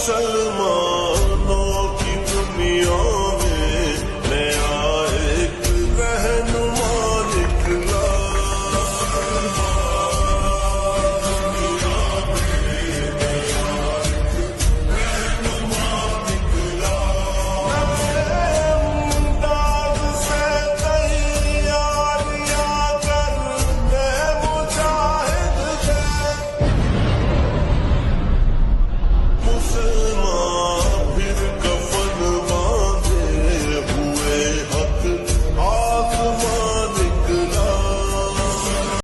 başıma